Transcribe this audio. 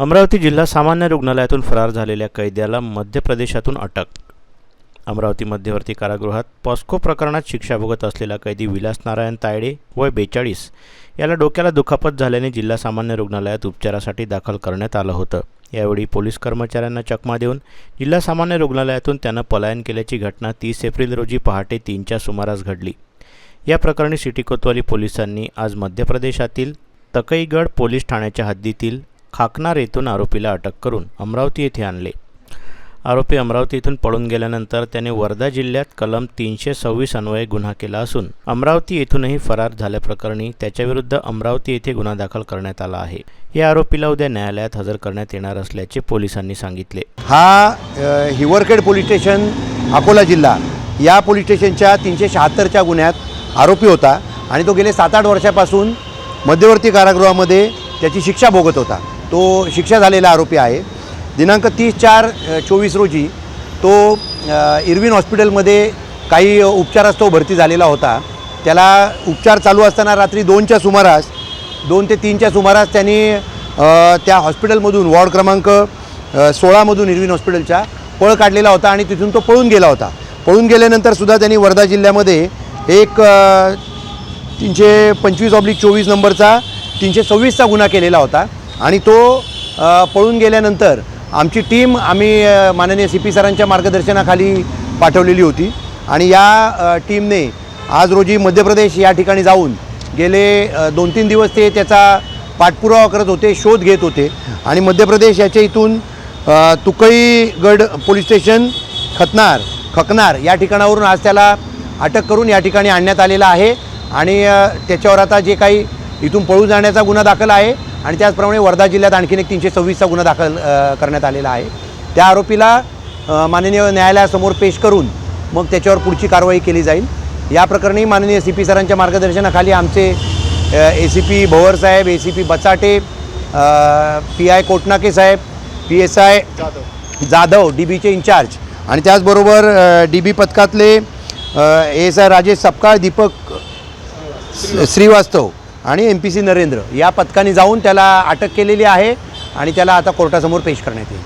अमरावती जिल्हा सामान्य रुग्णालयातून फरार झालेल्या कैद्याला मध्य प्रदेशातून अटक. अमरावती मध्यवर्ती कारागृहात पॉस्को प्रकरणात शिक्षा भोगत असलेला कैदी विलास नारायण तायडे वय बेचाळीस याला डोक्याला दुखापत झाल्याने जिल्हा सामान्य रुग्णालयात उपचारासाठी दाखल करण्यात आलं होतं. यावेळी पोलीस कर्मचाऱ्यांना चकमा देऊन जिल्हा सामान्य रुग्णालयातून त्यानं पलायन केल्याची घटना तीस एप्रिल रोजी पहाटे तीनच्या सुमारास घडली. या प्रकरणी सिटी कोतवाली पोलिसांनी आज मध्य प्रदेशातील तकईगड पोलीस ठाण्याच्या हद्दीतील खाकनार येथून आरोपीला अटक करून अमरावती येथे आणले. आरोपी अमरावती येथून पळून गेल्यानंतर त्याने वर्धा जिल्ह्यात कलम तीनशे सव्वीस अन्वये गुन्हा केला असून अमरावती येथूनही फरार झाल्याप्रकरणी त्याच्याविरुद्ध अमरावती येथे गुन्हा दाखल करण्यात आला आहे. या आरोपीला उद्या न्यायालयात हजर करण्यात येणार असल्याचे पोलिसांनी सांगितले. हा हिवरखेड पोलीस स्टेशन अकोला जिल्हा. या पोलीस स्टेशनच्या तीनशे शहात्तरच्या गुन्ह्यात आरोपी होता आणि तो गेले सात आठ वर्षापासून मध्यवर्ती कारागृहामध्ये त्याची शिक्षा भोगत होता. तो शिक्षा झालेला आरोपी आहे. दिनांक तीस चार चोवीस रोजी तो इरविन हॉस्पिटलमध्ये काही उपचारास्तव भरती झालेला होता. त्याला उपचार चालू असताना रात्री दोनच्या सुमारास दोन ते तीनच्या सुमारास त्यांनी त्या हॉस्पिटलमधून वॉर्ड क्रमांक सोळामधून इरविन हॉस्पिटलच्या पळ काढलेला होता आणि तिथून तो पळून गेला होता. पळून गेल्यानंतरसुद्धा त्यांनी वर्धा जिल्ह्यामध्ये एक तीनशे पंचवीस ऑब्लिक चोवीस नंबरचा तीनशे सव्वीसचा गुन्हा केलेला होता. आणि तो पळून गेल्यानंतर आमची टीम आम्ही माननीय सी पी सरांच्या मार्गदर्शनाखाली पाठवलेली होती. आणि या टीमने आज रोजी मध्य प्रदेश या ठिकाणी जाऊन गेले दोन तीन दिवस ते त्याचा पाठपुरावा करत होते शोध घेत होते. आणि मध्य प्रदेश याच्या इथून तुकईगड पोलीस स्टेशन खतनार खकनार या ठिकाणावरून आज त्याला अटक करून या ठिकाणी आणण्यात आलेला आहे. आणि त्याच्यावर आता जे काही इथून पळून जाण्याचा गुन्हा दाखल आहे आणि त्याचप्रमाणे वर्धा जिल्ह्यात आणखीन एक तीनशे सव्वीसचा गुन्हा दाखल करण्यात आलेला आहे. त्या आरोपीला माननीय न्यायालयासमोर पेश करून मग त्याच्यावर पुढची कारवाई केली जाईल. या प्रकरणी माननीय सी पी सरांच्या मार्गदर्शनाखाली आमचे A C P Bhowar Saheb A C P Bachate P I Kotnake Saheb P S I Jadhav D बीचे इन्चार्ज आणि त्याचबरोबर डी बी पथकातले एस आय राजेश सपकाळ दीपक श्रीवास्तव आणि एम पी सी नरेंद्र या पथकाने जाऊन त्याला अटक केलेली आहे आणि त्याला आता कोर्टासमोर पेश करण्यात येईल.